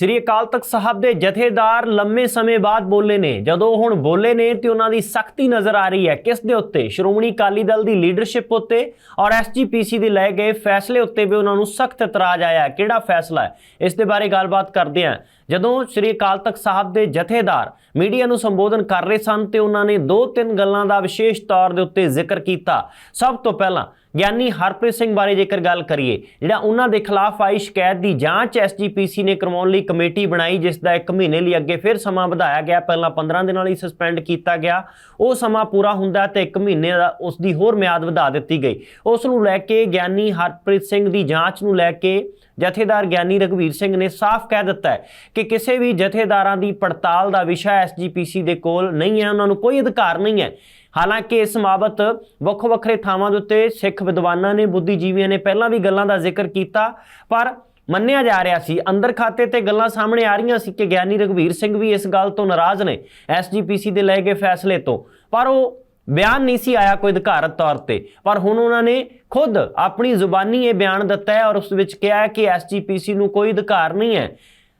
ਸ੍ਰੀ ਅਕਾਲ ਤਖਤ ਸਾਹਿਬ ਦੇ ਜਥੇਦਾਰ ਲੰਮੇ ਸਮੇਂ ਬਾਅਦ ਬੋਲੇ ਨੇ। ਜਦੋਂ ਹੁਣ ਬੋਲੇ ਨੇ ਤੇ ਉਹਨਾਂ ਦੀ ਸਖਤੀ ਨਜ਼ਰ ਆ ਰਹੀ ਹੈ। ਕਿਸ ਦੇ ਉੱਤੇ? ਸ਼੍ਰੋਮਣੀ ਅਕਾਲੀ ਦਲ ਦੀ ਲੀਡਰਸ਼ਿਪ ਉੱਤੇ ਔਰ ਐਸਜੀਪੀਸੀ ਦੇ ਲਏ ਗਏ ਫੈਸਲੇ ਉੱਤੇ ਵੀ ਉਹਨਾਂ ਨੂੰ ਸਖਤ ਇਤਰਾਜ਼ ਆਇਆ ਕਿਹੜਾ ਫੈਸਲਾ ਹੈ? ਇਸ ਦੇ ਬਾਰੇ ਗੱਲਬਾਤ ਕਰਦੇ ਹਾਂ। ਜਦੋਂ ਸ੍ਰੀ ਅਕਾਲ ਤਖਤ ਸਾਹਿਬ ਦੇ ਜਥੇਦਾਰ ਮੀਡੀਆ ਨੂੰ ਸੰਬੋਧਨ ਕਰ ਰਹੇ ਸਨ ਤੇ ਉਹਨਾਂ ਨੇ ਦੋ ਤਿੰਨ ਗੱਲਾਂ ਦਾ ਵਿਸ਼ੇਸ਼ ਤੌਰ ਦੇ ਉੱਤੇ ਜ਼ਿਕਰ ਕੀਤਾ। ਸਭ ਤੋਂ ਪਹਿਲਾਂ ਗਿਆਨੀ ਹਰਪ੍ਰੀਤ ਸਿੰਘ ਬਾਰੇ ਜੇਕਰ ਗੱਲ ਕਰੀਏ, ਜਿਹੜਾ ਉਹਨਾਂ ਦੇ ਖਿਲਾਫ ਆਈ ਸ਼ਿਕਾਇਤ ਦੀ ਜਾਂਚ ਐਸਜੀਪੀਸੀ ਨੇ ਕਰਵਾਉਣ ਲਈ ਕਮੇਟੀ ਬਣਾਈ, ਜਿਸ ਦਾ 1 ਮਹੀਨੇ ਲਈ ਅੱਗੇ ਫਿਰ ਸਮਾਂ ਵਧਾਇਆ ਗਿਆ। ਪਹਿਲਾਂ 15 ਦਿਨਾਂ ਲਈ ਸਸਪੈਂਡ ਕੀਤਾ ਗਿਆ। ਉਹ ਸਮਾਂ ਪੂਰਾ ਹੁੰਦਾ ਤੇ 1 ਮਹੀਨੇ ਦਾ ਉਸ ਦੀ ਹੋਰ ਮਿਆਦ ਵਧਾ ਦਿੱਤੀ ਗਈ। ਉਸ ਨੂੰ ਲੈ ਕੇ ਗਿਆਨੀ ਹਰਪ੍ਰੀਤ ਸਿੰਘ ਦੀ ਜਾਂਚ ਨੂੰ ਲੈ ਕੇ ਜਥੇਦਾਰ ਗਿਆਨੀ ਰਘਵੀਰ ਸਿੰਘ ਨੇ ਸਾਫ਼ ਕਹਿ ਦਿੱਤਾ ਹੈ ਕਿ ਕਿਸੇ ਵੀ ਜਥੇਦਾਰਾਂ ਦੀ ਪੜਤਾਲ ਦਾ ਵਿਸ਼ਾ ਐਸਜੀਪੀਸੀ ਦੇ ਕੋਲ ਨਹੀਂ ਹੈ, ਉਹਨਾਂ ਨੂੰ ਕੋਈ ਅਧਿਕਾਰ ਨਹੀਂ ਹੈ। ਹਾਲਾਂਕਿ ਇਸ ਮਾਬਤ ਵੱਖੋ ਵੱਖਰੇ ਥਾਵਾਂ ਦੇ ਉੱਤੇ ਸਿੱਖ ਵਿਦਵਾਨਾਂ ਨੇ, ਬੁੱਧੀਜੀਵੀਆਂ ਨੇ ਪਹਿਲਾਂ ਵੀ ਗੱਲਾਂ ਦਾ ਜ਼ਿਕਰ ਕੀਤਾ, ਪਰ ਮੰਨਿਆ ਜਾ ਰਿਹਾ ਸੀ, ਅੰਦਰ ਖਾਤੇ ਤੇ ਗੱਲਾਂ ਸਾਹਮਣੇ ਆ ਰਹੀਆਂ ਸੀ ਕਿ ਗਿਆਨੀ ਰਘਵੀਰ ਸਿੰਘ ਵੀ ਇਸ ਗੱਲ ਤੋਂ ਨਾਰਾਜ਼ ਨੇ ਐਸਜੀਪੀਸੀ ਦੇ ਲਏ ਗਏ ਫੈਸਲੇ ਤੋਂ। ਪਰ ਉਹ ਬਿਆਨ ਨਹੀਂ ਸੀ ਆਇਆ ਕੋਈ ਅਧਿਕਾਰਤ ਤੌਰ ਤੇ। ਪਰ ਹੁਣ ਉਹਨਾਂ ਨੇ ਖੁਦ ਆਪਣੀ ਜ਼ੁਬਾਨੀ ਇਹ ਬਿਆਨ ਦਿੱਤਾ ਹੈ ਔਰ ਉਸ ਵਿੱਚ ਕਿਹਾ ਹੈ ਕਿ ਐਸਜੀਪੀਸੀ ਨੂੰ ਕੋਈ ਅਧਿਕਾਰ ਨਹੀਂ ਹੈ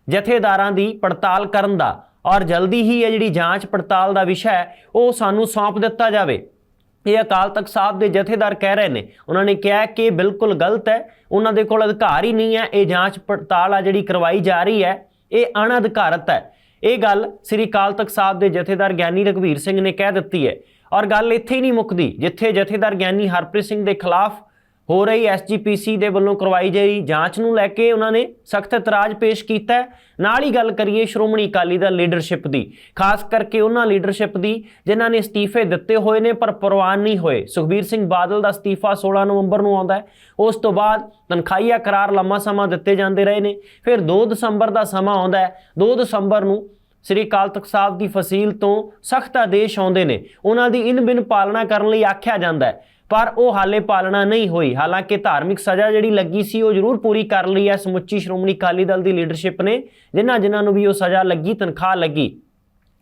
ਜਥੇਦਾਰਾਂ ਦੀ ਪੜਤਾਲ ਕਰਨ ਦਾ। ਔਰ ਜਲਦੀ ਹੀ ਇਹ ਜਿਹੜੀ ਜਾਂਚ ਪੜਤਾਲ ਦਾ ਵਿਸ਼ਾ ਹੈ, ਉਹ ਸਾਨੂੰ ਸੌਂਪ ਦਿੱਤਾ ਜਾਵੇ। ਇਹ ਅਕਾਲ ਤਖਤ ਸਾਹਿਬ ਦੇ ਜਥੇਦਾਰ ਕਹਿ ਰਹੇ ਨੇ। ਉਹਨਾਂ ਨੇ ਕਿਹਾ ਕਿ ਇਹ ਬਿਲਕੁਲ ਗਲਤ ਹੈ। ਉਹਨਾਂ ਦੇ ਕੋਲ ਅਧਿਕਾਰ ਹੀ ਨਹੀਂ ਹੈ। ਇਹ ਜਾਂਚ ਪੜਤਾਲ ਆ ਜਿਹੜੀ ਕਰਵਾਈ ਜਾ ਰਹੀ ਹੈ, ਇਹ ਅਣਅਧਿਕਾਰਤ ਹੈ। ਇਹ ਗੱਲ ਸ੍ਰੀ ਅਕਾਲ ਤਖਤ ਸਾਹਿਬ ਦੇ ਜਥੇਦਾਰ ਗਿਆਨੀ ਰਘਵੀਰ ਸਿੰਘ ਨੇ ਕਹਿ ਦਿੱਤੀ ਹੈ। ਔਰ ਗੱਲ ਇੱਥੇ ਹੀ ਨਹੀਂ ਮੁੱਕਦੀ, ਜਿੱਥੇ ਜਥੇਦਾਰ ਗਿਆਨੀ ਹਰਪ੍ਰੀਤ ਸਿੰਘ ਦੇ ਖਿਲਾਫ ਹੋ ਰਹੀ ਐਸਜੀਪੀਸੀ ਦੇ ਵੱਲੋਂ ਕਰਵਾਈ ਜਾ ਰਹੀ ਜਾਂਚ ਨੂੰ ਲੈ ਕੇ ਉਹਨਾਂ ਨੇ ਸਖਤ ਇਤਰਾਜ਼ ਪੇਸ਼ ਕੀਤਾ ਨਾਲ ਹੀ ਗੱਲ ਕਰੀਏ ਸ਼੍ਰੋਮਣੀ ਅਕਾਲੀ ਦਲ ਲੀਡਰਸ਼ਿਪ ਦੀ, ਖਾਸ ਕਰਕੇ ਉਹਨਾਂ ਲੀਡਰਸ਼ਿਪ ਦੀ, ਜਿਨ੍ਹਾਂ ਨੇ ਅਸਤੀਫੇ ਦਿੱਤੇ ਹੋਏ ਨੇ ਪਰ ਪ੍ਰਵਾਨ ਨਹੀਂ ਹੋਏ। ਸੁਖਬੀਰ ਸਿੰਘ ਬਾਦਲ ਦਾ ਅਸਤੀਫਾ 16 ਨਵੰਬਰ ਨੂੰ ਆਉਂਦਾ ਹੈ। ਉਸ ਤੋਂ ਬਾਅਦ ਤਨਖਾਹੀਆ ਕਰਾਰ ਲੰਮਾ ਸਮਾਂ ਦਿੱਤੇ ਜਾਂਦੇ ਰਹੇ ਨੇ। ਫਿਰ 2 ਦਸੰਬਰ ਦਾ ਸਮਾਂ ਆਉਂਦਾ ਹੈ। 2 ਦਸੰਬਰ ਨੂੰ ਸ੍ਰੀ ਅਕਾਲ ਤਖਤ ਸਾਹਿਬ ਦੀ ਫਸੀਲ ਤੋਂ ਸਖਤ ਆਦੇਸ਼ ਆਉਂਦੇ ਨੇ। ਉਹਨਾਂ ਦੀ ਇਨ ਬਿਨ ਪਾਲਣਾ ਕਰਨ ਲਈ ਆਖਿਆ ਜਾਂਦਾ ਹੈ। ਪਰ ਉਹ ਹਾਲੇ ਪਾਲਣਾ ਨਹੀਂ ਹੋਈ। ਹਾਲਾਂਕਿ ਧਾਰਮਿਕ ਸਜ਼ਾ ਜਿਹੜੀ ਲੱਗੀ ਸੀ, ਉਹ ਜ਼ਰੂਰ ਪੂਰੀ ਕਰ ਲਈ ਹੈ। ਸਮੁੱਚੀ ਸ਼੍ਰੋਮਣੀ ਅਕਾਲੀ ਦਲ ਦੀ ਲੀਡਰਸ਼ਿਪ ਨੇ ਜਿਨ੍ਹਾਂ ਜਿਨ੍ਹਾਂ ਨੂੰ ਵੀ ਉਹ ਸਜ਼ਾ ਲੱਗੀ, ਤਨਖਾਹ ਲੱਗੀ।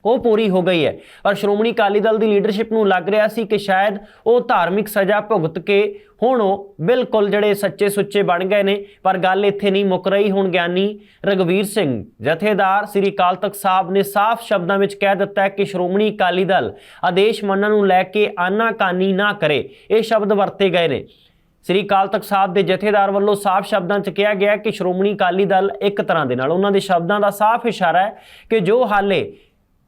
ਉਹ ਪੂਰੀ ਹੋ ਗਈ ਹੈ। ਪਰ ਸ਼੍ਰੋਮਣੀ ਅਕਾਲੀ ਦਲ ਦੀ ਲੀਡਰਸ਼ਿਪ ਨੂੰ ਲੱਗ ਰਿਹਾ ਸੀ ਕਿ ਸ਼ਾਇਦ ਉਹ ਧਾਰਮਿਕ ਸਜ਼ਾ ਭੁਗਤ ਕੇ ਹੁਣ ਉਹ ਬਿਲਕੁਲ ਜਿਹੜੇ ਸੱਚੇ ਸੁੱਚੇ ਬਣ ਗਏ ਨੇ। ਪਰ ਗੱਲ ਇੱਥੇ ਨਹੀਂ ਮੁੱਕ ਰਹੀ। ਹੁਣ ਗਿਆਨੀ ਰਗਵੀਰ ਸਿੰਘ, ਜਥੇਦਾਰ ਸ੍ਰੀ ਅਕਾਲ ਤਖਤ ਸਾਹਿਬ ਨੇ ਸਾਫ਼ ਸ਼ਬਦਾਂ ਵਿੱਚ ਕਹਿ ਦਿੱਤਾ ਹੈ ਕਿ ਸ਼੍ਰੋਮਣੀ ਅਕਾਲੀ ਦਲ ਆਦੇਸ਼ ਮੰਨਣ ਨੂੰ ਲੈ ਕੇ ਆਨਾਕਾਨੀ ਨਾ ਕਰੇ। ਇਹ ਸ਼ਬਦ ਵਰਤੇ ਗਏ ਨੇ। ਸ੍ਰੀ ਅਕਾਲ ਤਖਤ ਸਾਹਿਬ ਦੇ ਜਥੇਦਾਰ ਵੱਲੋਂ ਸਾਫ਼ ਸ਼ਬਦਾਂ 'ਚ ਕਿਹਾ ਗਿਆ ਕਿ ਸ਼੍ਰੋਮਣੀ ਅਕਾਲੀ ਦਲ ਇੱਕ ਤਰ੍ਹਾਂ ਦੇ ਨਾਲ ਉਹਨਾਂ ਦੇ ਸ਼ਬਦਾਂ ਦਾ ਸਾਫ਼ ਇਸ਼ਾਰਾ ਹੈ ਕਿ ਜੋ ਹਾਲੇ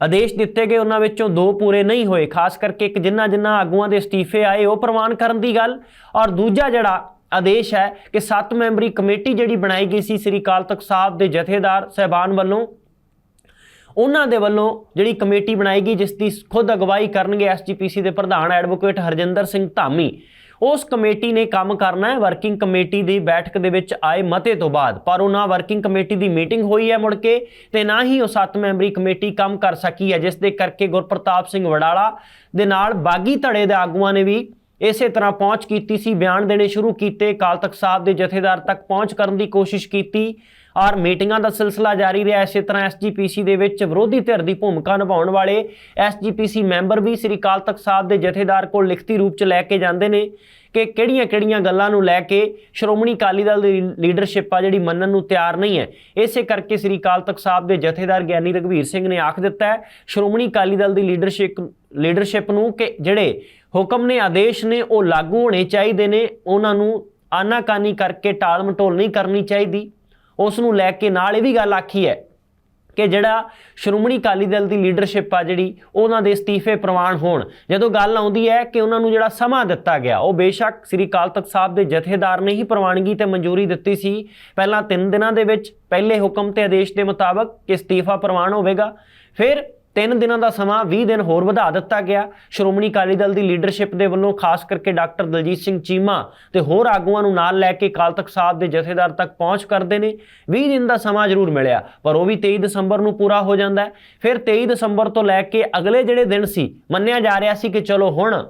ਆਦੇਸ਼ ਦਿੱਤੇ ਗਏ ਉਹਨਾਂ ਵਿੱਚੋਂ ਦੋ ਪੂਰੇ ਨਹੀਂ ਹੋਏ, ਖਾਸ ਕਰਕੇ ਇੱਕ ਜਿੰਨਾ ਜਿੰਨਾ ਆਗੂਆਂ ਦੇ ਅਸਤੀਫੇ ਆਏ ਉਹ ਪ੍ਰਵਾਨ ਕਰਨ ਦੀ ਗੱਲ। ਔਰ ਦੂਜਾ ਜਿਹੜਾ ਆਦੇਸ਼ ਹੈ ਕਿ 7 ਮੈਂਬਰੀ ਕਮੇਟੀ ਜਿਹੜੀ ਬਣਾਈ ਗਈ ਸੀ ਸ੍ਰੀ ਅਕਾਲ ਤਖਤ ਸਾਹਿਬ ਦੇ ਜਥੇਦਾਰ ਸਹਿਬਾਨ ਵੱਲੋਂ, ਉਹਨਾਂ ਦੇ ਵੱਲੋਂ ਜਿਹੜੀ ਕਮੇਟੀ ਬਣਾਈ ਗਈ, ਜਿਸ ਦੀ ਖੁਦ ਅਗਵਾਈ ਕਰਨਗੇ ਐਸਜੀਪੀਸੀ ਦੇ ਪ੍ਰਧਾਨ ਐਡਵੋਕੇਟ ਹਰਜਿੰਦਰ ਸਿੰਘ ਧਾਮੀ। ਉਸ ਕਮੇਟੀ ਨੇ ਕੰਮ ਕਰਨਾ ਹੈ। ਵਰਕਿੰਗ ਕਮੇਟੀ ਦੀ ਬੈਠਕ ਦੇ ਵਿੱਚ ਆਏ ਮਤੇ ਤੋਂ ਬਾਅਦ। ਪਰ ਉਹਨਾਂ ਵਰਕਿੰਗ ਕਮੇਟੀ ਦੀ ਮੀਟਿੰਗ ਹੋਈ ਹੈ ਮੁੜ ਕੇ ਤੇ ਨਾ ਹੀ ਉਹ 7 ਮੈਂਬਰੀ ਕਮੇਟੀ ਕੰਮ ਕਰ ਸਕੀ ਹੈ, ਜਿਸ ਦੇ ਕਰਕੇ ਗੁਰਪ੍ਰਤਾਪ ਸਿੰਘ ਵਡਾਲਾ ਦੇ ਨਾਲ ਬਾਗੀ ਧੜੇ ਦੇ ਆਗੂਆਂ ਨੇ ਵੀ ਇਸੇ ਤਰ੍ਹਾਂ ਪਹੁੰਚ ਕੀਤੀ ਸੀ, ਬਿਆਨ ਦੇਣੇ ਸ਼ੁਰੂ ਕੀਤੇ। ਅਕਾਲ ਤਖਤ ਸਾਹਿਬ ਦੇ ਜਥੇਦਾਰ ਤੱਕ ਪਹੁੰਚ ਕਰਨ ਦੀ ਕੋਸ਼ਿਸ਼ ਕੀਤੀ। ਔਰ ਮੀਟਿੰਗਾਂ ਦਾ ਸਿਲਸਿਲਾ ਜਾਰੀ ਰਿਹਾ। ਇਸੇ ਤਰ੍ਹਾਂ ਐਸਜੀਪੀਸੀ ਦੇ ਵਿੱਚ ਵਿਰੋਧੀ ਧਿਰ ਦੀ ਭੂਮਿਕਾ ਨਿਭਾਉਣ ਵਾਲੇ ਐਸਜੀਪੀਸੀ ਮੈਂਬਰ ਵੀ ਸ੍ਰੀ ਅਕਾਲ ਤਖਤ ਸਾਹਿਬ ਦੇ ਜਥੇਦਾਰ ਕੋਲ ਲਿਖਤੀ ਰੂਪ 'ਚ ਲੈ ਕੇ ਜਾਂਦੇ ਨੇ ਕਿ ਕਿਹੜੀਆਂ-ਕਿਹੜੀਆਂ ਗੱਲਾਂ ਨੂੰ ਲੈ ਕੇ ਸ਼੍ਰੋਮਣੀ ਅਕਾਲੀ ਦਲ ਦੀ ਲੀਡਰਸ਼ਿਪ ਆ ਜਿਹੜੀ ਮੰਨਣ ਨੂੰ ਤਿਆਰ ਨਹੀਂ ਹੈ। ਇਸੇ ਕਰਕੇ ਸ੍ਰੀ ਅਕਾਲ ਤਖਤ ਸਾਹਿਬ ਦੇ ਜਥੇਦਾਰ ਗਿਆਨੀ ਰਘਵੀਰ ਸਿੰਘ ਨੇ ਆਖ ਦਿੱਤਾ ਹੈ, ਸ਼੍ਰੋਮਣੀ ਅਕਾਲੀ ਦਲ ਦੀ ਲੀਡਰਸ਼ਿਪ ਲੀਡਰਸ਼ਿਪ ਨੂੰ ਕਿ ਜਿਹੜੇ ਹੁਕਮ ਨੇ, ਆਦੇਸ਼ ਨੇ, ਉਹ ਲਾਗੂ ਹੋਣੇ ਚਾਹੀਦੇ ਨੇ। ਉਹਨਾਂ ਨੂੰ ਆਨਾਕਾਨੀ ਕਰਕੇ ਟਾਲ ਮਟੋਲ ਨਹੀਂ ਕਰਨੀ ਚਾਹੀਦੀ। ਉਸ ਨੂੰ ਲੈ ਕੇ ਨਾਲ ਇਹ ਵੀ ਗੱਲ ਆਖੀ ਹੈ ਕਿ ਜਿਹੜਾ ਸ਼੍ਰੋਮਣੀ ਅਕਾਲੀ ਦਲ ਦੀ ਲੀਡਰਸ਼ਿਪ ਆ ਜਿਹੜੀ, ਉਹਨਾਂ ਦੇ ਅਸਤੀਫੇ ਪ੍ਰਵਾਨ ਹੋਣ। ਜਦੋਂ ਗੱਲ ਆਉਂਦੀ ਹੈ ਕਿ ਉਹਨਾਂ ਨੂੰ ਜਿਹੜਾ ਸਮਾਂ ਦਿੱਤਾ ਗਿਆ, ਉਹ ਬੇਸ਼ੱਕ ਸ੍ਰੀ ਅਕਾਲ ਤਖਤ ਸਾਹਿਬ ਦੇ ਜਥੇਦਾਰ ਨੇ ਹੀ ਪ੍ਰਵਾਨਗੀ ਤੇ ਮਨਜ਼ੂਰੀ ਦਿੱਤੀ ਸੀ। ਪਹਿਲਾਂ 3 ਦਿਨਾਂ ਦੇ ਵਿੱਚ ਪਹਿਲੇ ਹੁਕਮ ਤੇ ਆਦੇਸ਼ ਦੇ ਮੁਤਾਬਕ ਕਿ ਅਸਤੀਫਾ ਪ੍ਰਵਾਨ ਹੋਵੇਗਾ। ਫਿਰ ਤਿੰਨ ਦਿਨਾਂ ਦਾ ਸਮਾਂ 20 ਦਿਨ ਹੋਰ ਵਧਾ ਦਿੱਤਾ ਗਿਆ। ਸ਼੍ਰੋਮਣੀ ਅਕਾਲੀ ਦਲ ਦੀ ਲੀਡਰਸ਼ਿਪ ਦੇ ਵੱਲੋਂ ਖਾਸ ਕਰਕੇ ਡਾਕਟਰ ਦਲਜੀਤ ਸਿੰਘ ਚੀਮਾ ਤੇ ਹੋਰ ਆਗੂਆਂ ਨੂੰ ਨਾਲ ਲੈ ਕੇ ਅਕਾਲ ਤਖਤ ਸਾਹਿਬ ਦੇ ਜਥੇਦਾਰ ਤੱਕ ਪਹੁੰਚ ਕਰਦੇ ਨੇ। 20 ਦਿਨ ਦਾ ਸਮਾਂ ਜ਼ਰੂਰ ਮਿਲਿਆ, ਪਰ ਉਹ ਵੀ 23 ਦਸੰਬਰ ਨੂੰ ਪੂਰਾ ਹੋ ਜਾਂਦਾ ਹੈ। ਫਿਰ 23 ਦਸੰਬਰ ਤੋਂ ਲੈ ਕੇ ਅਗਲੇ ਜਿਹੜੇ ਦਿਨ ਸੀ, ਮੰਨਿਆ ਜਾ ਰਿਹਾ ਸੀ ਕਿ ਚਲੋ ਹੁਣ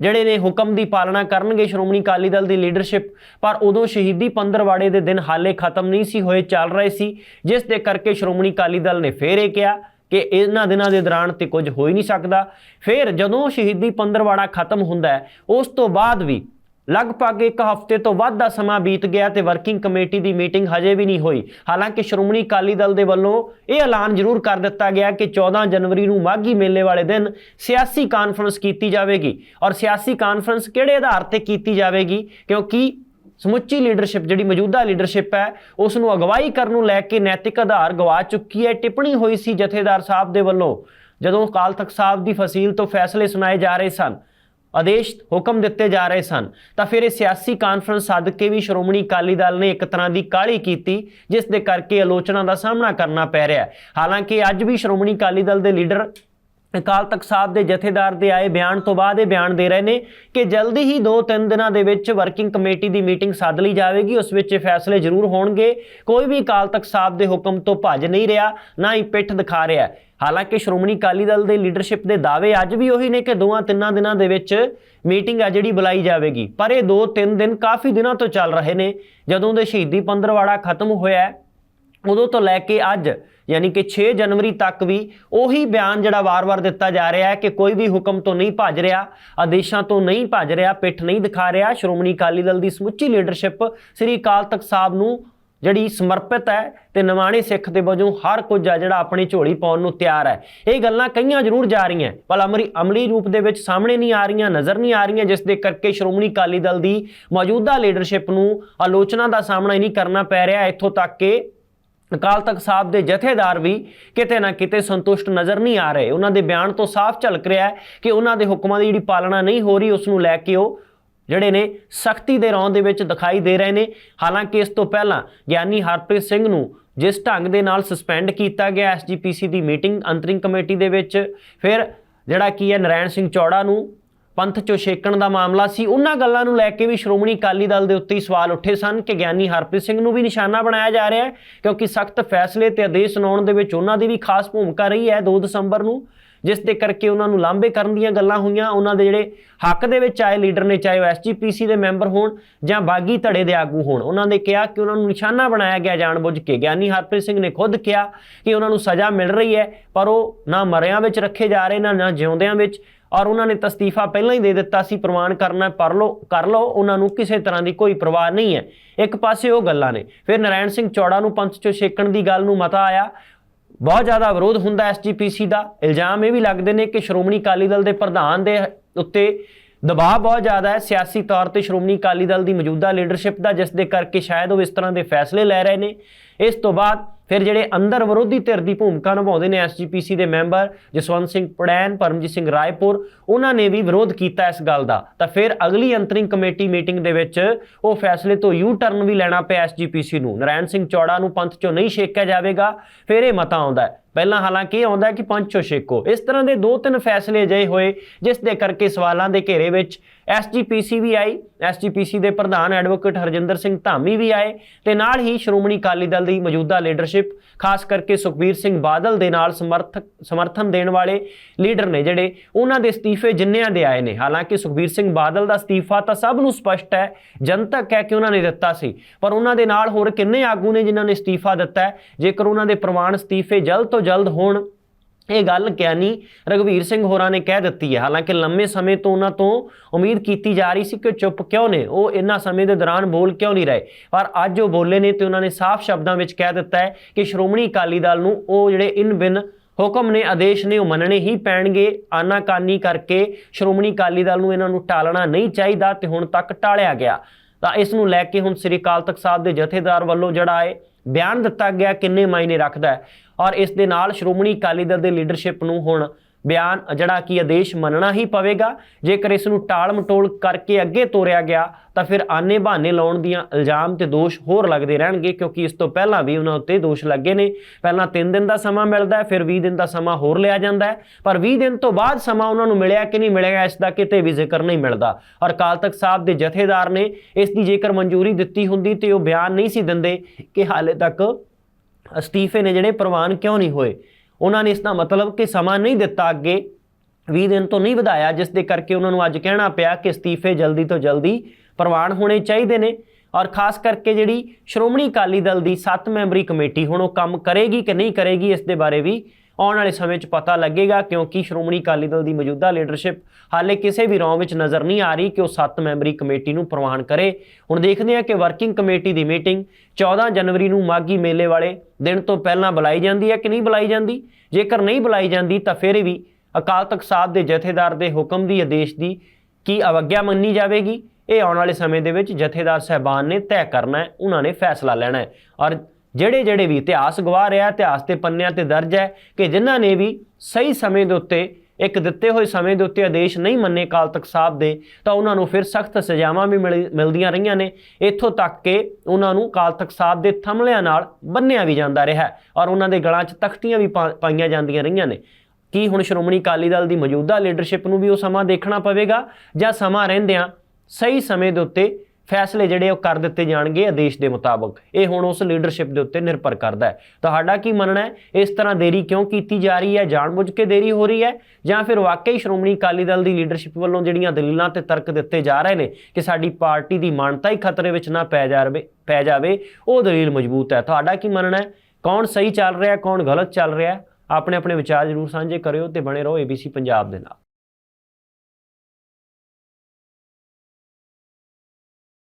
ਜਿਹੜੇ ਨੇ ਹੁਕਮ ਦੀ ਪਾਲਣਾ ਕਰਨਗੇ ਸ਼੍ਰੋਮਣੀ ਅਕਾਲੀ ਦਲ ਦੀ ਲੀਡਰਸ਼ਿਪ ਪਰ ਉਦੋਂ ਸ਼ਹੀਦੀ ਪੰਦਰਵਾੜੇ ਦੇ ਦਿਨ ਹਾਲੇ ਖਤਮ ਨਹੀਂ ਸੀ ਹੋਏ, ਚੱਲ ਰਹੇ ਸੀ, ਜਿਸ ਦੇ ਕਰਕੇ ਸ਼੍ਰੋਮਣੀ ਅਕਾਲੀ ਦਲ ਨੇ ਫੇਰ ਇਹ ਕਿਹਾ ਕਿ ਇਹਨਾਂ ਦਿਨਾਂ ਦੇ ਦੌਰਾਨ ਤੇ ਕੁਝ ਹੋ ਹੀ ਨਹੀਂ ਸਕਦਾ। ਫਿਰ ਜਦੋਂ ਸ਼ਹੀਦੀ ਪੰਦਰਵਾੜਾ ਖਤਮ ਹੁੰਦਾ ਹੈ, ਉਸ ਤੋਂ ਬਾਅਦ ਵੀ ਲਗਭਗ ਇੱਕ ਹਫ਼ਤੇ ਤੋਂ ਵੱਧ ਦਾ ਸਮਾਂ ਬੀਤ ਗਿਆ ਤੇ ਵਰਕਿੰਗ ਕਮੇਟੀ ਦੀ ਮੀਟਿੰਗ ਹਜੇ ਵੀ ਨਹੀਂ ਹੋਈ। ਹਾਲਾਂਕਿ ਸ਼੍ਰੋਮਣੀ ਅਕਾਲੀ ਦਲ ਦੇ ਵੱਲੋਂ ਇਹ ਐਲਾਨ ਜ਼ਰੂਰ ਕਰ ਦਿੱਤਾ ਗਿਆ ਕਿ 14 ਜਨਵਰੀ ਨੂੰ ਮਾਘੀ ਮੇਲੇ ਵਾਲੇ ਦਿਨ ਸਿਆਸੀ ਕਾਨਫਰੰਸ ਕੀਤੀ ਜਾਵੇਗੀ। ਔਰ ਸਿਆਸੀ ਕਾਨਫਰੰਸ ਕਿਹੜੇ ਆਧਾਰ ਤੇ ਕੀਤੀ ਜਾਵੇਗੀ? ਕਿਉਂਕਿ ਸਮੁੱਚੀ ਲੀਡਰਸ਼ਿਪ ਜਿਹੜੀ ਮੌਜੂਦਾ ਲੀਡਰਸ਼ਿਪ ਹੈ ਉਸ ਨੂੰ ਅਗਵਾਈ ਕਰਨ ਨੂੰ ਲੈ ਕੇ ਨੈਤਿਕ ਆਧਾਰ ਗਵਾ ਚੁੱਕੀ ਹੈ। ਟਿੱਪਣੀ ਹੋਈ ਸੀ ਜਥੇਦਾਰ ਸਾਹਿਬ ਦੇ ਵੱਲੋਂ, ਜਦੋਂ ਅਕਾਲ ਤਖਤ ਸਾਹਿਬ ਦੀ ਫਸੀਲ ਤੋਂ ਫੈਸਲੇ ਸੁਣਾਏ ਜਾ ਰਹੇ ਸਨ, ਆਦੇਸ਼ ਹੁਕਮ ਦਿੱਤੇ ਜਾ ਰਹੇ ਸਨ, ਤਾਂ ਫਿਰ ਇਹ ਸਿਆਸੀ ਕਾਨਫਰੰਸ ਸੱਦ ਕੇ ਵੀ ਸ਼੍ਰੋਮਣੀ ਅਕਾਲੀ ਦਲ ਨੇ ਇੱਕ ਤਰ੍ਹਾਂ ਦੀ ਕਾਹਲੀ ਕੀਤੀ, ਜਿਸ ਦੇ ਕਰਕੇ ਆਲੋਚਨਾ ਦਾ ਸਾਹਮਣਾ ਕਰਨਾ ਪੈ ਰਿਹਾ ਹੈ। ਹਾਲਾਂਕਿ ਅੱਜ ਵੀ ਸ਼੍ਰੋਮਣੀ ਅਕਾਲੀ ਦਲ ਦੇ ਲੀਡਰ ਅਕਾਲ ਤਖਤ ਸਾਹਿਬ ਦੇ ਜਥੇਦਾਰ ਦੇ ਆਏ ਬਿਆਨ ਤੋਂ ਬਾਅਦ ਇਹ ਬਿਆਨ ਦੇ ਰਹੇ ਨੇ ਕਿ ਜਲਦੀ ਹੀ 2-3 ਦਿਨਾਂ ਦੇ ਵਿੱਚ ਵਰਕਿੰਗ ਕਮੇਟੀ ਦੀ ਮੀਟਿੰਗ ਸੱਦ ਲਈ ਜਾਵੇਗੀ, ਉਸ ਵਿੱਚ ਇਹ ਫੈਸਲੇ ਜ਼ਰੂਰ ਹੋਣਗੇ। ਕੋਈ ਵੀ ਅਕਾਲ ਤਖਤ ਸਾਹਿਬ ਦੇ ਹੁਕਮ ਤੋਂ ਭੱਜ ਨਹੀਂ ਰਿਹਾ, ਨਾ ਹੀ ਪਿੱਠ ਦਿਖਾ ਰਿਹਾ ਹਾਲਾਂਕਿ ਸ਼੍ਰੋਮਣੀ ਅਕਾਲੀ ਦਲ ਦੇ ਲੀਡਰਸ਼ਿਪ ਦੇ ਦਾਅਵੇ ਅੱਜ ਵੀ ਉਹੀ ਨੇ ਕਿ ਦੋਆਂ ਤਿੰਨਾਂ ਦਿਨਾਂ ਦੇ ਵਿੱਚ ਮੀਟਿੰਗ ਆ ਜਿਹੜੀ ਬੁਲਾਈ ਜਾਵੇਗੀ। ਪਰ ਇਹ 2-3 ਦਿਨ ਕਾਫੀ ਦਿਨਾਂ ਤੋਂ ਚੱਲ ਰਹੇ ਨੇ। ਜਦੋਂ ਦੇ ਸ਼ਹੀਦੀ ਪੰਦਰਵਾੜਾ ਖਤਮ ਹੋਇਆ ਉਦੋਂ ਤੋਂ ਲੈ ਕੇ ਅੱਜ, ਯਾਨੀ ਕਿ 6 ਜਨਵਰੀ ਤੱਕ ਵੀ ਉਹੀ ਬਿਆਨ ਜਿਹੜਾ ਵਾਰ-ਵਾਰ ਦਿੱਤਾ ਜਾ ਰਿਹਾ ਹੈ ਕਿ ਕੋਈ ਵੀ ਹੁਕਮ ਤੋਂ ਨਹੀਂ ਭੱਜ ਰਿਹਾ, ਆਦੇਸ਼ਾਂ ਤੋਂ ਨਹੀਂ ਭੱਜ ਰਿਹਾ, ਪਿੱਠ ਨਹੀਂ ਦਿਖਾ ਰਿਹਾ। ਸ਼੍ਰੋਮਣੀ ਅਕਾਲੀ ਦਲ ਦੀ ਸਮੁੱਚੀ ਲੀਡਰਸ਼ਿਪ ਸ੍ਰੀ ਅਕਾਲ ਤਖਤ ਸਾਹਿਬ ਨੂੰ ਜਿਹੜੀ ਸਮਰਪਿਤ ਹੈ ਤੇ ਨਿਮਾਣੇ ਸਿੱਖ ਦੇ ਵਜੋਂ ਹਰ ਕੁਝ ਆ ਜਿਹੜਾ ਆਪਣੀ ਝੋਲੀ ਪਾਉਣ ਨੂੰ ਤਿਆਰ ਹੈ। ਇਹ ਗੱਲਾਂ ਕਈਆਂ ਜ਼ਰੂਰ ਜਾ ਰਹੀਆਂ। ਪਰ ਅਮਰੀ ਅਮਲੀ ਰੂਪ ਦੇ ਵਿੱਚ ਸਾਹਮਣੇ ਨਹੀਂ ਆ ਰਹੀਆਂ, ਨਜ਼ਰ ਨਹੀਂ ਆ ਰਹੀਆਂ, ਜਿਸ ਦੇ ਕਰਕੇ ਸ਼੍ਰੋਮਣੀ ਅਕਾਲੀ ਦਲ ਦੀ ਮੌਜੂਦਾ ਲੀਡਰਸ਼ਿਪ ਨੂੰ ਆਲੋਚਨਾ ਦਾ ਸਾਹਮਣਾ ਹੀ ਨਹੀਂ ਕਰਨਾ ਪੈ ਰਿਹਾ। ਇੱਥੋਂ ਤੱਕ ਕਿ ਅਕਾਲ ਤਖਤ ਸਾਹਿਬ ਦੇ ਜਥੇਦਾਰ ਵੀ ਕਿਤੇ ਨਾ ਕਿਤੇ ਸੰਤੁਸ਼ਟ ਨਜ਼ਰ ਨਹੀਂ ਆ ਰਹੇ। ਉਹਨਾਂ ਦੇ ਬਿਆਨ ਤੋਂ ਸਾਫ਼ ਝਲਕ ਰਿਹਾ ਹੈ ਕਿ ਉਹਨਾਂ ਦੇ ਹੁਕਮਾਂ ਦੀ ਜਿਹੜੀ ਪਾਲਣਾ ਨਹੀਂ ਹੋ ਰਹੀ, ਉਸ ਨੂੰ ਲੈ ਕੇ ਉਹ ਜਿਹੜੇ ਨੇ ਸਖਤੀ ਦੇ ਰੌਂ ਦੇ ਵਿੱਚ ਦਿਖਾਈ ਦੇ ਰਹੇ ਨੇ। ਹਾਲਾਂਕਿ ਇਸ ਤੋਂ ਪਹਿਲਾਂ ਗਿਆਨੀ ਹਰਪ੍ਰੀਤ ਸਿੰਘ ਨੂੰ ਜਿਸ ਢੰਗ ਦੇ ਨਾਲ ਸਸਪੈਂਡ ਕੀਤਾ ਗਿਆ ਐਸਜੀਪੀਸੀ ਦੀ ਮੀਟਿੰਗ ਅੰਤਰਿੰਗ ਕਮੇਟੀ ਦੇ ਵਿੱਚ, ਫਿਰ ਜਿਹੜਾ ਕੀ ਹੈ ਨਰਾਇਣ ਸਿੰਘ ਚੌੜਾ ਨੂੰ ਪੰਥ ਚੋਂ ਛੇਕਣ ਦਾ ਮਾਮਲਾ ਸੀ। ਉਹਨਾਂ ਗੱਲਾਂ ਨੂੰ ਲੈ ਕੇ ਵੀ ਸ਼੍ਰੋਮਣੀ ਅਕਾਲੀ ਦਲ ਦੇ ਉੱਤੇ ਹੀ ਸਵਾਲ ਉੱਠੇ ਸਨ ਕਿ ਗਿਆਨੀ ਹਰਪ੍ਰੀਤ ਸਿੰਘ ਨੂੰ ਵੀ ਨਿਸ਼ਾਨਾ ਬਣਾਇਆ ਜਾ ਰਿਹਾ ਹੈ, ਕਿਉਂਕਿ ਸਖਤ ਫੈਸਲੇ ਤੇ ਆਦੇਸ਼ ਸੁਣਾਉਣ ਦੇ ਵਿੱਚ ਉਹਨਾਂ ਦੀ ਵੀ ਖਾਸ ਭੂਮਿਕਾ ਰਹੀ ਹੈ 2 ਦਸੰਬਰ ਨੂੰ। ਜਿਸ ਦੇ ਕਰਕੇ ਉਹਨਾਂ ਨੂੰ ਲਾਂਭੇ ਕਰਨ ਦੀਆਂ ਗੱਲਾਂ ਹੋਈਆਂ, ਉਹਨਾਂ ਦੇ ਜਿਹੜੇ ਹੱਕ ਦੇ ਵਿੱਚ ਆਏ ਲੀਡਰ ਨੇ, ਚਾਹੇ ਉਹ ਐਸਜੀਪੀਸੀ ਦੇ ਮੈਂਬਰ ਹੋਣ ਜਾਂ ਬਾਗੀ ਧੜੇ ਦੇ ਆਗੂ ਹੋਣ, ਉਹਨਾਂ ਨੇ ਕਿਹਾ ਕਿ ਉਹਨਾਂ ਨੂੰ ਨਿਸ਼ਾਨਾ ਬਣਾਇਆ ਗਿਆ ਜਾਣਬੁੱਝ ਕੇ। ਗਿਆਨੀ ਹਰਪ੍ਰੀਤ ਸਿੰਘ ਨੇ ਖੁਦ ਕਿਹਾ ਕਿ ਉਹਨਾਂ ਨੂੰ ਸਜ਼ਾ ਮਿਲ ਰਹੀ ਹੈ, ਪਰ ਉਹ ਨਾ ਮਰਿਆਂ ਵਿੱਚ ਰੱਖੇ ਜਾ ਰਹੇ ਨਾ ਜਿਉਂਦਿਆਂ ਵਿੱਚ, ਔਰ ਉਹਨਾਂ ਨੇ ਤਸਤੀਫਾ ਪਹਿਲਾਂ ਹੀ ਦੇ ਦਿੱਤਾ ਸੀ ਪ੍ਰਮਾਣ ਕਰਨਾ, ਪਰ ਲੋ, ਕਰ ਲਓ, ਉਹਨਾਂ ਨੂੰ ਕਿਸੇ ਤਰ੍ਹਾਂ ਦੀ ਕੋਈ ਪਰਵਾਹ ਨਹੀਂ ਹੈ। ਇੱਕ ਪਾਸੇ ਉਹ ਗੱਲਾਂ ਨੇ। ਫਿਰ ਨਰਾਇਣ ਸਿੰਘ ਚੌੜਾ ਨੂੰ ਪੰਥ ਚੋਂ ਛੇਕਣ ਦੀ ਗੱਲ ਨੂੰ ਮਤਾ ਆਇਆ। ਬਹੁਤ ਜ਼ਿਆਦਾ ਵਿਰੋਧ ਹੁੰਦਾ ਐਸਜੀਪੀਸੀ ਦਾ। ਇਲਜ਼ਾਮ ਇਹ ਵੀ ਲੱਗਦੇ ਨੇ ਕਿ ਸ਼੍ਰੋਮਣੀ ਅਕਾਲੀ ਦਲ ਦੇ ਪ੍ਰਧਾਨ ਦੇ ਉੱਤੇ ਦਬਾਅ ਬਹੁਤ ਜ਼ਿਆਦਾ ਹੈ। ਸਿਆਸੀ ਤੌਰ ਤੇ ਸ਼੍ਰੋਮਣੀ ਅਕਾਲੀ ਦਲ ਦੀ ਮੌਜੂਦਾ ਲੀਡਰਸ਼ਿਪ ਦਾ, ਜਿਸ ਦੇ ਕਰਕੇ ਸ਼ਾਇਦ ਉਹ ਇਸ ਤਰ੍ਹਾਂ ਦੇ ਫੈਸਲੇ ਲੈ ਰਹੇ ਨੇ। ਇਸ ਤੋਂ ਬਾਅਦ ਫਿਰ ਜਿਹੜੇ ਅੰਦਰ ਵਿਰੋਧੀ ਧਿਰ ਦੀ ਭੂਮਿਕਾ ਨਿਭਾਉਂਦੇ ਨੇ ਐਸਜੀਪੀਸੀ ਦੇ ਮੈਂਬਰ ਜਸਵੰਤ ਸਿੰਘ ਪੜੈਨ, ਪਰਮਜੀਤ ਸਿੰਘ ਰਾਏਪੁਰ, ਉਹਨਾਂ ਨੇ ਵੀ ਵਿਰੋਧ ਕੀਤਾ ਇਸ ਗੱਲ ਦਾ। ਤਾਂ ਫਿਰ ਅਗਲੀ ਅੰਤਰਿੰਗ ਕਮੇਟੀ ਮੀਟਿੰਗ ਦੇ ਵਿੱਚ ਉਹ ਫੈਸਲੇ ਤੋਂ ਯੂ ਟਰਨ ਵੀ ਲੈਣਾ ਪਿਆ ਐਸਜੀਪੀਸੀ ਨੂੰ। ਨਰਾਇਣ ਸਿੰਘ ਚੌੜਾ ਨੂੰ ਪੰਥ ਚੋਂ ਨਹੀਂ ਛੇਕਿਆ ਜਾਵੇਗਾ, ਫਿਰ ਇਹ ਮਤਾ ਆਉਂਦਾ ਪਹਿਲਾਂ ਹਾਲਾਂਕਿ ਇਹ ਆਉਂਦਾ ਕਿ ਪੰਥ ਚੋਂ ਛੇਕੋ ਇਸ ਤਰ੍ਹਾਂ ਦੇ ਦੋ ਤਿੰਨ ਫੈਸਲੇ ਅਜਿਹੇ ਹੋਏ, ਜਿਸ ਦੇ ਕਰਕੇ ਸਵਾਲਾਂ ਦੇ ਘੇਰੇ ਵਿੱਚ ਐਸਜੀਪੀਸੀ ਵੀ ਆਈ ਐਸਜੀਪੀਸੀ ਦੇ ਪ੍ਰਧਾਨ ਐਡਵੋਕੇਟ ਹਰਜਿੰਦਰ ਸਿੰਘ ਧਾਮੀ ਵੀ ਆਏ ਤੇ ਨਾਲ ਹੀ ਸ਼੍ਰੋਮਣੀ ਅਕਾਲੀ ਦਲ ਦੀ ਮੌਜੂਦਾ ਲੀਡਰਸ਼ਿਪ, ਖਾਸ ਕਰਕੇ ਸੁਖਬੀਰ ਸਿੰਘ ਬਾਦਲ ਦੇ ਨਾਲ ਸਮਰਥਕ, ਸਮਰਥਨ ਦੇਣ ਵਾਲੇ ਲੀਡਰ ਨੇ ਜਿਹੜੇ, ਉਹਨਾਂ ਦੇ ਅਸਤੀਫੇ ਜਿੰਨਿਆਂ ਦੇ ਆਏ ਨੇ। ਹਾਲਾਂਕਿ ਸੁਖਬੀਰ ਸਿੰਘ ਬਾਦਲ ਦਾ ਅਸਤੀਫਾ ਤਾਂ ਸਭ ਨੂੰ ਸਪਸ਼ਟ ਹੈ, ਜਨਤਕ ਹੈ ਕਿ ਉਹਨਾਂ ਨੇ ਦਿੱਤਾ ਸੀ, ਪਰ ਉਹਨਾਂ ਦੇ ਨਾਲ ਹੋਰ ਕਿੰਨੇ ਆਗੂ ਨੇ ਜਿਨ੍ਹਾਂ ਨੇ ਅਸਤੀਫਾ ਦਿੱਤਾ ਹੈ? ਜੇਕਰ ਉਹਨਾਂ ਦੇ ਪ੍ਰਮਾਣ ਅਸਤੀਫੇ ਜਲਦ ਤੋਂ ਜਲਦ ਹੋਣ। ਇਹ ਗੱਲ ਗਿਆਨੀ ਰਗਵੀਰ ਸਿੰਘ ਹੋਰਾਂ ਨੇ ਕਹਿ ਦਿੱਤੀ ਹੈ। ਹਾਲਾਂਕਿ ਲੰਮੇ ਸਮੇਂ ਤੋਂ ਉਹਨਾਂ ਤੋਂ ਉਮੀਦ ਕੀਤੀ ਜਾ ਰਹੀ ਸੀ ਕਿ ਚੁੱਪ ਕਿਉਂ ਨੇ, ਉਹ ਇੰਨਾ ਸਮੇਂ ਦੇ ਦੌਰਾਨ ਬੋਲ ਕਿਉਂ ਨਹੀਂ ਰਹੇ। ਪਰ ਅੱਜ ਉਹ ਬੋਲੇ ਨੇ ਤੇ ਉਹਨਾਂ ਨੇ ਸਾਫ਼ ਸ਼ਬਦਾਂ ਵਿੱਚ ਕਹਿ ਦਿੱਤਾ ਹੈ ਕਿ ਸ਼੍ਰੋਮਣੀ ਅਕਾਲੀ ਦਲ ਨੂੰ ਉਹ ਜਿਹੜੇ ਇਨ ਬਿਨ ਹੁਕਮ ਨੇ, ਆਦੇਸ਼ ਨੇ, ਉਹ ਮੰਨਣੇ ਹੀ ਪੈਣਗੇ। ਆਨਾਕਾਨੀ ਕਰਕੇ ਸ਼੍ਰੋਮਣੀ ਅਕਾਲੀ ਦਲ ਨੂੰ ਇਹਨਾਂ ਨੂੰ ਟਾਲਣਾ ਨਹੀਂ ਚਾਹੀਦਾ ਤੇ ਹੁਣ ਤੱਕ ਟਾਲਿਆ ਗਿਆ। ਤਾਂ ਇਸ ਨੂੰ ਲੈ ਕੇ ਹੁਣ ਸ੍ਰੀ ਅਕਾਲ ਤਖਤ ਸਾਹਿਬ ਦੇ ਜਥੇਦਾਰ ਵੱਲੋਂ ਜਿਹੜਾ ਹੈ ਬਿਆਨ ਦਿੱਤਾ ਗਿਆ ਕਿੰਨੇ ਮਾਇਨੇ ਰੱਖਦਾ ਹੈ। ਔਰ ਇਸ ਦੇ ਨਾਲ ਸ਼੍ਰੋਮਣੀ ਅਕਾਲੀ ਦਲ ਦੇ ਲੀਡਰਸ਼ਿਪ ਨੂੰ ਹੁਣ ਬਿਆਨ, ਜਿਹੜਾ ਕਿ ਆਦੇਸ਼ ਮੰਨਣਾ ਹੀ ਪਵੇਗਾ। ਜੇਕਰ ਇਸ ਨੂੰ ਟਾਲ ਮਟੋਲ ਕਰਕੇ ਅੱਗੇ ਤੋਰਿਆ ਗਿਆ, ਤਾਂ ਫਿਰ ਆਨੇ ਬਹਾਨੇ ਲਾਉਣ ਦੀਆਂ ਇਲਜ਼ਾਮ ਤੇ ਦੋਸ਼ ਹੋਰ ਲੱਗਦੇ ਰਹਿਣਗੇ, ਕਿਉਂਕਿ ਇਸ ਤੋਂ ਪਹਿਲਾਂ ਵੀ ਉਹਨਾਂ ਉੱਤੇ ਦੋਸ਼ ਲੱਗੇ ਨੇ। ਪਹਿਲਾਂ 3 ਦਿਨ ਦਾ ਸਮਾਂ ਮਿਲਦਾ ਹੈ, ਫਿਰ 20 ਦਿਨ ਦਾ ਸਮਾਂ ਹੋਰ ਲਿਆ ਜਾਂਦਾ ਹੈ। ਪਰ 20 ਦਿਨ ਤੋਂ ਬਾਅਦ ਸਮਾਂ ਉਹਨਾਂ ਨੂੰ ਮਿਲਿਆ ਕਿ ਨਹੀਂ ਮਿਲੇਗਾ ਇਸ ਦਾ ਕਿਤੇ ਵੀ ਜ਼ਿਕਰ ਨਹੀਂ ਮਿਲਦਾ। ਔਰ ਅਕਾਲ ਤਖਤ ਸਾਹਿਬ ਦੇ ਜਥੇਦਾਰ ਨੇ ਇਸ ਦੀ ਜੇਕਰ ਮਨਜ਼ੂਰੀ ਦਿੱਤੀ ਹੁੰਦੀ, ਤੇ ਉਹ ਬਿਆਨ ਨਹੀਂ ਸੀ ਦਿੰਦੇ ਕਿ ਹਾਲੇ ਤੱਕ ਅਸਤੀਫੇ ਨੇ ਜਿਹੜੇ ਪ੍ਰਵਾਨ ਕਿਉਂ ਨਹੀਂ ਹੋਏ। ਉਹਨਾਂ ਨੇ ਇਸ ਦਾ ਮਤਲਬ ਕਿ ਸਮਾਂ ਨਹੀਂ ਦਿੱਤਾ ਅੱਗੇ 20 ਦਿਨ ਤੋਂ ਨਹੀਂ ਵਧਾਇਆ, ਜਿਸ ਦੇ ਕਰਕੇ ਉਹਨਾਂ ਨੂੰ ਅੱਜ ਕਹਿਣਾ ਪਿਆ ਕਿ ਅਸਤੀਫੇ ਜਲਦੀ ਤੋਂ ਜਲਦੀ ਪ੍ਰਵਾਨ ਹੋਣੇ ਚਾਹੀਦੇ ਨੇ ਔਰ ਖਾਸ ਕਰਕੇ ਜਿਹੜੀ ਸ਼੍ਰੋਮਣੀ ਅਕਾਲੀ ਦਲ ਦੀ 7 ਮੈਂਬਰੀ ਕਮੇਟੀ ਹੁਣ ਉਹ ਕੰਮ ਕਰੇਗੀ ਕਿ ਨਹੀਂ ਕਰੇਗੀ, ਇਸ ਦੇ ਬਾਰੇ ਵੀ ਆਉਣ ਵਾਲੇ ਸਮੇਂ 'ਚ ਪਤਾ ਲੱਗੇਗਾ ਕਿਉਂਕਿ ਸ਼੍ਰੋਮਣੀ ਅਕਾਲੀ ਦਲ ਦੀ ਮੌਜੂਦਾ ਲੀਡਰਸ਼ਿਪ ਹਾਲੇ ਕਿਸੇ ਵੀ ਰੌਂ ਵਿੱਚ ਨਜ਼ਰ ਨਹੀਂ ਆ ਰਹੀ ਕਿ ਉਹ 7 ਮੈਂਬਰੀ ਕਮੇਟੀ ਨੂੰ ਪ੍ਰਵਾਨ ਕਰੇ। ਹੁਣ ਦੇਖਦੇ ਹਾਂ ਕਿ ਵਰਕਿੰਗ ਕਮੇਟੀ ਦੀ ਮੀਟਿੰਗ 14 ਜਨਵਰੀ ਨੂੰ ਮਾਗੀ ਮੇਲੇ ਵਾਲੇ ਦਿਨ ਤੋਂ ਪਹਿਲਾਂ ਬੁਲਾਈ ਜਾਂਦੀ ਹੈ ਕਿ ਨਹੀਂ ਬੁਲਾਈ ਜਾਂਦੀ? ਜੇਕਰ ਨਹੀਂ ਬੁਲਾਈ ਜਾਂਦੀ ਤਾਂ ਫਿਰ ਵੀ ਅਕਾਲ ਤਖਤ ਸਾਹਿਬ ਦੇ ਜਥੇਦਾਰ ਦੇ ਹੁਕਮ ਦੀ ਆਦੇਸ਼ ਦੀ ਕੀ ਅਵਗਿਆ ਮੰਨੀ ਜਾਵੇਗੀ? ਇਹ ਆਉਣ ਵਾਲੇ ਸਮੇਂ ਦੇ ਵਿੱਚ ਜਥੇਦਾਰ ਸਹਿਬਾਨ ਨੇ ਤੈਅ ਕਰਨਾ ਹੈ, ਉਹਨਾਂ ਨੇ ਫੈਸਲਾ ਲੈਣਾ ਹੈ। ਔਰ ਜਿਹੜੇ ਜਿਹੜੇ ਵੀ ਇਤਿਹਾਸ ਗਵਾ ਰਿਹਾ, ਇਤਿਹਾਸ ਦੇ ਪੰਨਿਆਂ ਤੇ ਦਰਜ ਹੈ ਕਿ ਜਿਨ੍ਹਾਂ ਨੇ ਵੀ ਸਹੀ ਸਮੇਂ ਦੇ ਉੱਤੇ, ਇੱਕ ਦਿੱਤੇ ਹੋਏ ਸਮੇਂ ਦੇ ਉੱਤੇ ਆਦੇਸ਼ ਨਹੀਂ ਮੰਨੇ ਕਾਲ ਤਖਤ ਸਾਹਿਬ ਦੇ, ਤਾਂ ਉਹਨਾਂ ਨੂੰ ਫਿਰ ਸਖਤ ਸਜ਼ਾਵਾਂ ਵੀ ਮਿਲ- ਮਿਲਦੀਆਂ ਰਹੀਆਂ ਨੇ। ਇੱਥੋਂ ਤੱਕ ਕਿ ਉਹਨਾਂ ਨੂੰ ਕਾਲ ਤਖਤ ਸਾਹਿਬ ਦੇ ਥੰਮਲਿਆਂ ਨਾਲ ਬੰਨਿਆ ਵੀ ਜਾਂਦਾ ਰਿਹਾ ਔਰ ਉਹਨਾਂ ਦੇ ਗਲਾਂ 'ਚ ਤਖਤੀਆਂ ਵੀ ਪਾ- ਪਾਈਆਂ ਜਾਂਦੀਆਂ ਰਹੀਆਂ ਨੇ। ਕੀ ਹੁਣ ਸ਼੍ਰੋਮਣੀ ਅਕਾਲੀ ਦਲ ਦੀ ਮੌਜੂਦਾ ਲੀਡਰਸ਼ਿਪ ਨੂੰ ਵੀ ਉਹ ਸਮਾਂ ਦੇਖਣਾ ਪਵੇਗਾ ਜਾਂ ਸਮਾਂ ਰਹਿੰਦਿਆਂ ਸਹੀ ਸਮੇਂ ਦੇ ਉੱਤੇ ਫੈਸਲੇ ਜਿਹੜੇ ਉਹ ਕਰ ਦਿੱਤੇ ਜਾਣਗੇ ਆਦੇਸ਼ ਦੇ ਮੁਤਾਬਕ। ਇਹ ਹੁਣ ਉਸ ਲੀਡਰਸ਼ਿਪ ਦੇ ਉੱਤੇ ਨਿਰਭਰ ਕਰਦਾ ਹੈ। ਤੁਹਾਡਾ ਕੀ ਮੰਨਣਾ ਹੈ? ਇਸ ਤਰ੍ਹਾਂ ਦੇਰੀ ਕਿਉਂ ਕੀਤੀ ਜਾ ਰਹੀ ਹੈ? ਜਾਣਬੁੱਝ ਕੇ ਦੇਰੀ ਹੋ ਰਹੀ ਹੈ? ਜਾਂ ਫਿਰ ਵਾਕਈ ਸ਼੍ਰੋਮਣੀ ਅਕਾਲੀ ਦਲ ਦੀ ਲੀਡਰਸ਼ਿਪ ਵੱਲੋਂ ਜਿਹੜੀਆਂ ਦਲੀਲਾਂ ਤੇ ਤਰਕ ਦਿੱਤੇ ਜਾ ਰਹੇ ਨੇ ਕਿ ਸਾਡੀ ਪਾਰਟੀ ਦੀ ਮਾਨਤਾ ਹੀ ਖਤਰੇ ਵਿੱਚ ਨਾ ਪੈ ਜਾਵੇ ਪੈ ਜਾਵੇ, ਉਹ ਦਲੀਲ ਮਜ਼ਬੂਤ ਹੈ। ਤੁਹਾਡਾ ਕੀ ਮੰਨਣਾ ਹੈ? ਕੌਣ ਸਹੀ ਚੱਲ ਰਿਹਾ ਕੌਣ ਗਲਤ ਚੱਲ ਰਿਹਾ ਆਪਣੇ ਆਪਣੇ ਵਿਚਾਰ ਜ਼ਰੂਰ ਸਾਂਝੇ ਕਰਿਓ ਤੇ ਬਣੇ ਰਹੋ ABC ਪੰਜਾਬ ਦੇ ਨਾਲ।